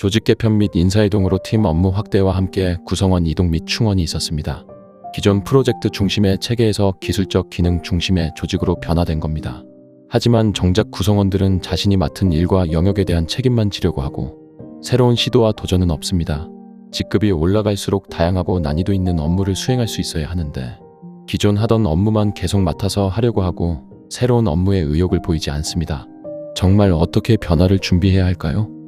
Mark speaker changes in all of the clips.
Speaker 1: 조직 개편 및 인사이동으로 팀 업무 확대와 함께 구성원 이동 및 충원이 있었습니다. 기존 프로젝트 중심의 체계에서 기술적 기능 중심의 조직으로 변화된 겁니다. 하지만 정작 구성원들은 자신이 맡은 일과 영역에 대한 책임만 지려고 하고 새로운 시도와 도전은 없습니다. 직급이 올라갈수록 다양하고 난이도 있는 업무를 수행할 수 있어야 하는데 기존 하던 업무만 계속 맡아서 하려고 하고 새로운 업무에 의욕을 보이지 않습니다. 정말 어떻게 변화를 준비해야 할까요?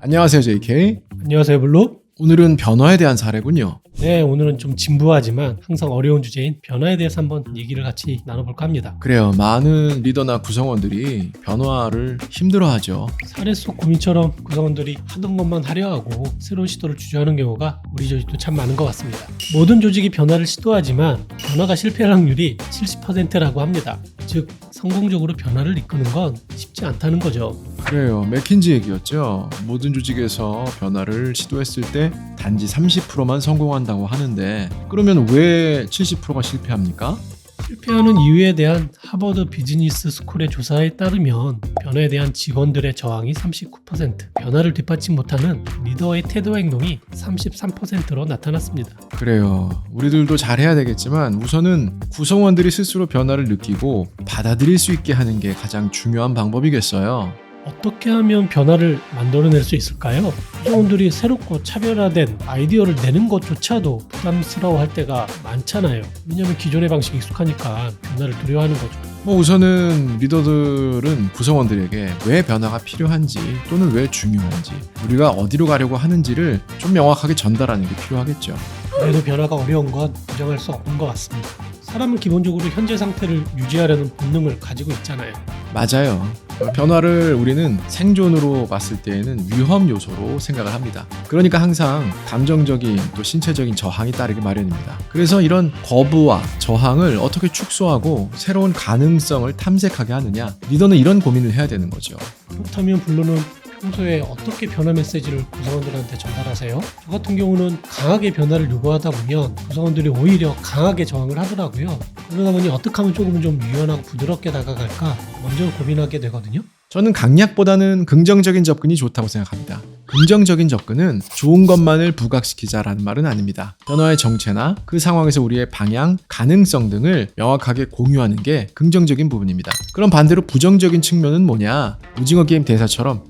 Speaker 2: 안녕하세요, JK.
Speaker 3: 안녕하세요, 블루.
Speaker 2: 오늘은 변화에 대한 사례군요.
Speaker 3: 네, 오늘은 좀 진부하지만 항상 어려운 주제인 변화에 대해서 한번 얘기를 같이 나눠볼까 합니다.
Speaker 2: 그래요. 많은 리더나 구성원들이 변화를 힘들어하죠.
Speaker 3: 사례 속 고민처럼 구성원들이 하던 것만 하려 하고 새로운 시도를 주저하는 경우가 우리 조직도 참 많은 것 같습니다. 모든 조직이 변화를 시도하지만 변화가 실패할 확률이 70%라고 합니다. 즉, 성공적으로 변화를 이끄는 건 쉽지 않다는 거죠.
Speaker 2: 그래요. 맥킨지 얘기였죠. 모든 조직에서 변화를 시도했을 때 단지 30%만 성공한다고 하는데 그러면 왜 70%가 실패합니까?
Speaker 3: 실패하는 이유에 대한 하버드 비즈니스 스쿨의 조사에 따르면 변화에 대한 직원들의 저항이 39%, 변화를 뒷받침 못하는 리더의 태도와 행동이 33%로 나타났습니다.
Speaker 2: 그래요. 우리들도 잘해야 되겠지만 우선은 구성원들이 스스로 변화를 느끼고 받아들일 수 있게 하는 게 가장 중요한 방법이겠어요.
Speaker 3: 어떻게 하면 변화를 만들어낼 수 있을까요? 구성원들이 새롭고 차별화된 아이디어를 내는 것조차도 부담스러워할 때가 많잖아요. 왜냐하면 기존의 방식이 익숙하니까 변화를 두려워하는 거죠.
Speaker 2: 뭐 우선은 리더들은 구성원들에게 왜 변화가 필요한지 또는 왜 중요한지 우리가 어디로 가려고 하는지를 좀 명확하게 전달하는 게 필요하겠죠.
Speaker 3: 그래도 변화가 어려운 건 부정할 수 없는 것 같습니다. 사람은 기본적으로 현재 상태를 유지하려는 본능을 가지고 있잖아요.
Speaker 2: 맞아요. 변화를 우리는 생존으로 봤을 때에는 위험 요소로 생각을 합니다. 그러니까 항상 감정적인 또 신체적인 저항이 따르기 마련입니다. 그래서 이런 거부와 저항을 어떻게 축소하고 새로운 가능성을 탐색하게 하느냐 리더는 이런 고민을 해야 되는 거죠.
Speaker 3: 그렇다면 블루는 평소에 어떻게 변화 메시지를 구성원들한테 전달하세요? 저 같은 경우는 강하게 변화를 요구하다 보면 구성원들이 오히려 강하게 저항을 하더라고요. 그러다 보니 어떻게 하면 조금 좀 유연하고 부드럽게 다가갈까 먼저 고민하게 되거든요.
Speaker 2: 저는 강약보다는 긍정적인 접근이 좋다고 생각합니다. 긍정적인 접근은 좋은 것만을 부각시키자라는 말은 아닙니다. 변화의 정체나 그 상황에서 우리의 방향, 가능성 등을 명확하게 공유하는 게 긍정적인 부분입니다. 그럼 반대로 부정적인 측면은 뭐냐? 오징어 게임 대사처럼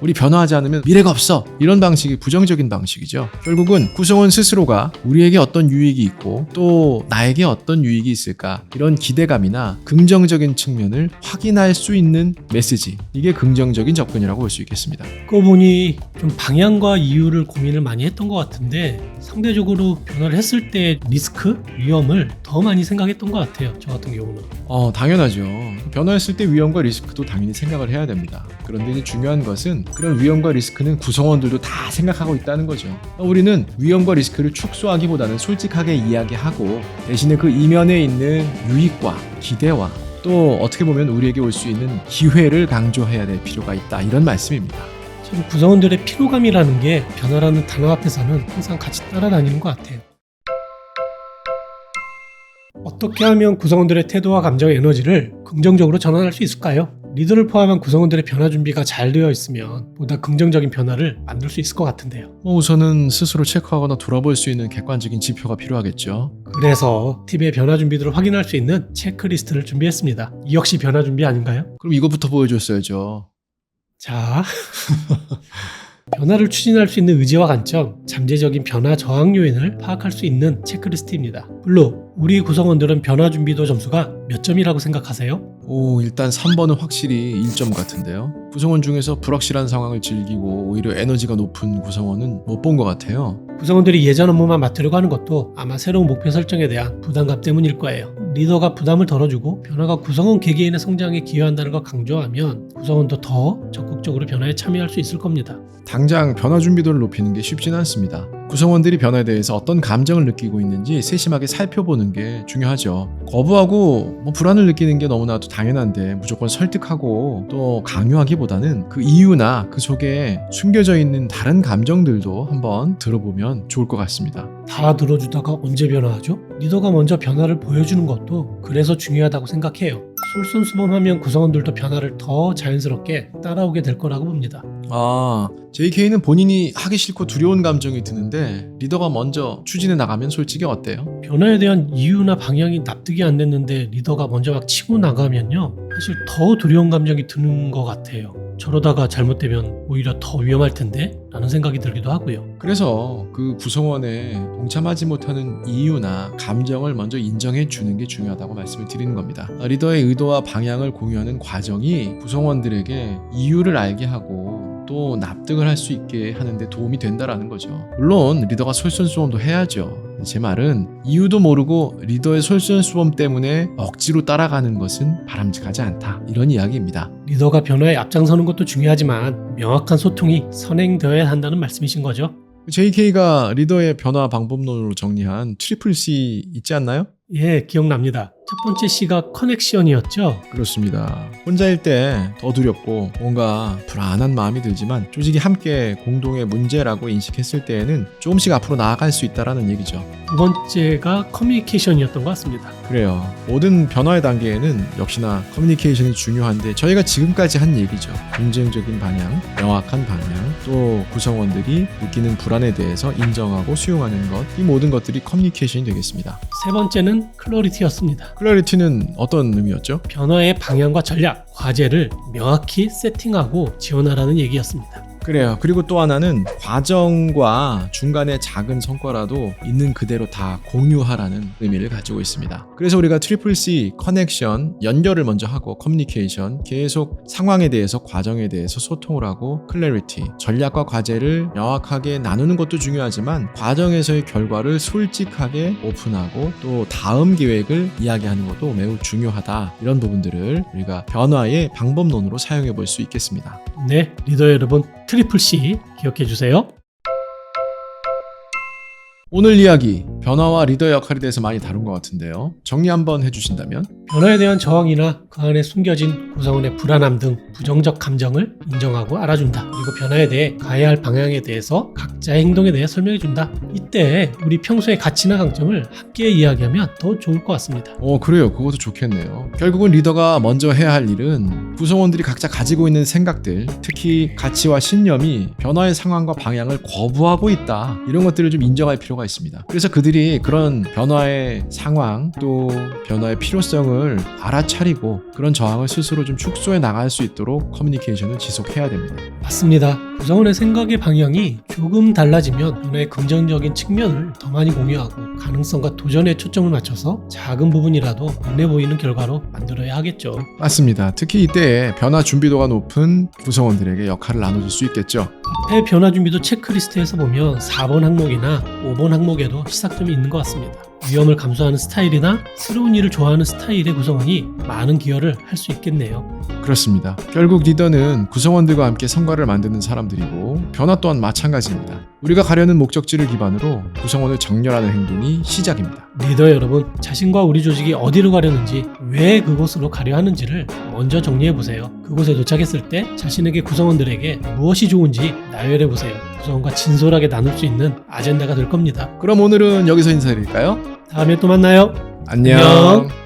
Speaker 2: 우리 변화하지 않으면 미래가 없어. 이런 방식이 부정적인 방식이죠. 결국은 구성원 스스로가 우리에게 어떤 유익이 있고 또 나에게 어떤 유익이 있을까 이런 기대감이나 긍정적인 측면을 확인할 수 있는 메시지. 이게 긍정적인 접근이라고 볼 수 있겠습니다.
Speaker 3: 그거 보니 좀 방향과 이유를 고민을 많이 했던 것 같은데 상대적으로 변화를 했을 때 리스크, 위험을 더 많이 생각했던 것 같아요. 저 같은 경우는.
Speaker 2: 어, 당연하죠. 변화했을 때 위험과 리스크도 당연히 생각을 해야 됩니다. 그런데 이제 중요한 것은 그런 위험과 리스크는 구성원들도 다 생각하고 있다는 거죠. 우리는 위험과 리스크를 축소하기보다는 솔직하게 이야기하고 대신에 그 이면에 있는 유익과 기대와 또 어떻게 보면 우리에게 올 수 있는 기회를 강조해야 될 필요가 있다. 이런 말씀입니다.
Speaker 3: 참 구성원들의 피로감이라는 게 변화라는 단어 앞에서는 항상 같이 따라다니는 것 같아요. 어떻게 하면 구성원들의 태도와 감정의 에너지를 긍정적으로 전환할 수 있을까요? 리더를 포함한 구성원들의 변화 준비가 잘 되어 있으면 보다 긍정적인 변화를 만들 수 있을 것 같은데요.
Speaker 2: 뭐 우선은 스스로 체크하거나 돌아볼 수 있는 객관적인 지표가 필요하겠죠.
Speaker 3: 그래서 팀의 변화 준비들을 확인할 수 있는 체크리스트를 준비했습니다. 이 역시 변화 준비 아닌가요?
Speaker 2: 그럼 이것부터 보여줬어야죠.
Speaker 3: 자, 변화를 추진할 수 있는 의지와 관점, 잠재적인 변화 저항 요인을 파악할 수 있는 체크리스트입니다. 블루, 우리 구성원들은 변화 준비도 점수가 몇 점이라고 생각하세요?
Speaker 2: 오, 일단 3번은 확실히 1점 같은데요. 구성원 중에서 불확실한 상황을 즐기고 오히려 에너지가 높은 구성원은 못 본 것 같아요.
Speaker 3: 구성원들이 예전 업무만 맡으려고 하는 것도 아마 새로운 목표 설정에 대한 부담감 때문일 거예요. 리더가 부담을 덜어주고 변화가 구성원 개개인의 성장에 기여한다는 걸 강조하면 구성원도 더 적극적으로 변화에 참여할 수 있을 겁니다.
Speaker 2: 당장 변화 준비도를 높이는 게 쉽진 않습니다. 구성원들이 변화에 대해서 어떤 감정을 느끼고 있는지 세심하게 살펴보는 게 중요하죠. 거부하고 뭐 불안을 느끼는 게 너무나도 당연한데 무조건 설득하고 또 강요하기보다는 그 이유나 그 속에 숨겨져 있는 다른 감정들도 한번 들어보면 좋을 것 같습니다.
Speaker 3: 다 들어주다가 언제 변화하죠? 리더가 먼저 변화를 보여주는 것도 그래서 중요하다고 생각해요. 솔선수범하면 구성원들도 변화를 더 자연스럽게 따라오게 될 거라고 봅니다.
Speaker 2: 아, JK는 본인이 하기 싫고 두려운 감정이 드는데 리더가 먼저 추진해 나가면 솔직히 어때요?
Speaker 3: 변화에 대한 이유나 방향이 납득이 안 됐는데 리더가 먼저 막 치고 나가면요. 사실 더 두려운 감정이 드는 것 같아요. 저러다가 잘못되면 오히려 더 위험할 텐데? 라는 생각이 들기도 하고요.
Speaker 2: 그래서 그 구성원에 동참하지 못하는 이유나 감정을 먼저 인정해 주는 게 중요하다고 말씀을 드리는 겁니다. 어, 리더의 의도와 방향을 공유하는 과정이 구성원들에게 이유를 알게 하고 또 납득을 할 수 있게 하는데 도움이 된다라는 거죠. 물론 리더가 솔선수범도 해야죠. 제 말은 이유도 모르고 리더의 솔선수범 때문에 억지로 따라가는 것은 바람직하지 않다. 이런 이야기입니다.
Speaker 3: 리더가 변화에 앞장서는 것도 중요하지만 명확한 소통이 선행되어야 한다는 말씀이신 거죠.
Speaker 2: JK가 리더의 변화 방법론으로 정리한 트리플 C 있지 않나요?
Speaker 3: 예, 기억납니다. 첫 번째 C가 커넥션이었죠.
Speaker 2: 그렇습니다. 혼자일 때 더 두렵고 뭔가 불안한 마음이 들지만 솔직히 함께 공동의 문제라고 인식했을 때에는 조금씩 앞으로 나아갈 수 있다라는 얘기죠.
Speaker 3: 두 번째가 커뮤니케이션이었던 것 같습니다.
Speaker 2: 그래요. 모든 변화의 단계에는 역시나 커뮤니케이션이 중요한데 저희가 지금까지 한 얘기죠. 긍정적인 방향, 명확한 방향, 또 구성원들이 느끼는 불안에 대해서 인정하고 수용하는 것, 이 모든 것들이 커뮤니케이션이 되겠습니다.
Speaker 3: 세 번째는 클러리티였습니다.
Speaker 2: 클래리티는 어떤 의미였죠?
Speaker 3: 변화의 방향과 전략, 과제를 명확히 세팅하고 지원하라는 얘기였습니다.
Speaker 2: 그래요. 그리고 또 하나는 과정과 중간에 작은 성과라도 있는 그대로 다 공유하라는 의미를 가지고 있습니다. 그래서 우리가 트리플 C 커넥션 연결을 먼저 하고 커뮤니케이션 계속 상황에 대해서 과정에 대해서 소통을 하고 클래리티 전략과 과제를 명확하게 나누는 것도 중요하지만 과정에서의 결과를 솔직하게 오픈하고 또 다음 계획을 이야기하는 것도 매우 중요하다. 이런 부분들을 우리가 변화의 방법론으로 사용해 볼 수 있겠습니다.
Speaker 3: 네, 리더 여러분, 트리플 C 기억해 주세요.
Speaker 2: 오늘 이야기 변화와 리더의 역할에 대해서 많이 다룬 것 같은데요. 정리 한번 해주신다면?
Speaker 3: 변화에 대한 저항이나 그 안에 숨겨진 구성원의 불안함 등 부정적 감정을 인정하고 알아준다. 그리고 변화에 대해 가야 할 방향에 대해서 각자의 행동에 대해 설명해 준다. 이때 우리 평소의 가치나 강점을 함께 이야기하면 더 좋을 것 같습니다.
Speaker 2: 어 그래요. 그것도 좋겠네요. 결국은 리더가 먼저 해야 할 일은 구성원들이 각자 가지고 있는 생각들, 특히 가치와 신념이 변화의 상황과 방향을 거부하고 있다. 이런 것들을 좀 인정할 필요가 있습니다. 그래서 그들이 그런 변화의 상황 또 변화의 필요성을 알아차리고 그런 저항을 스스로 좀 축소해 나갈 수 있도록 커뮤니케이션을 지속해야 됩니다.
Speaker 3: 맞습니다. 구성원의 생각의 방향이 조금 달라지면 변화의 긍정적인 측면을 더 많이 공유하고 가능성과 도전에 초점을 맞춰서 작은 부분이라도 눈에 보이는 결과로 만들어야 하겠죠.
Speaker 2: 맞습니다. 특히 이때에 변화 준비도가 높은 구성원들에게 역할을 나눠줄 수 있겠죠.
Speaker 3: 앞에 변화 준비도 체크리스트에서 보면 4번 항목이나 5번 항목에도 시작점이 있는 것 같습니다. 위험을 감수하는 스타일이나 새로운 일을 좋아하는 스타일의 구성원이 많은 기여를 할 수 있겠네요.
Speaker 2: 그렇습니다. 결국 리더는 구성원들과 함께 성과를 만드는 사람들이고 변화 또한 마찬가지입니다. 우리가 가려는 목적지를 기반으로 구성원을 정렬하는 행동이 시작입니다.
Speaker 3: 리더 여러분, 자신과 우리 조직이 어디로 가려는지, 왜 그곳으로 가려 하는지를 먼저 정리해 보세요. 그곳에 도착했을 때 자신에게 구성원들에게 무엇이 좋은지 나열해 보세요. 구성원과 진솔하게 나눌 수 있는 아젠다가 될 겁니다.
Speaker 2: 그럼 오늘은 여기서 인사드릴까요?
Speaker 3: 다음에 또 만나요.
Speaker 2: 안녕.
Speaker 3: 안녕.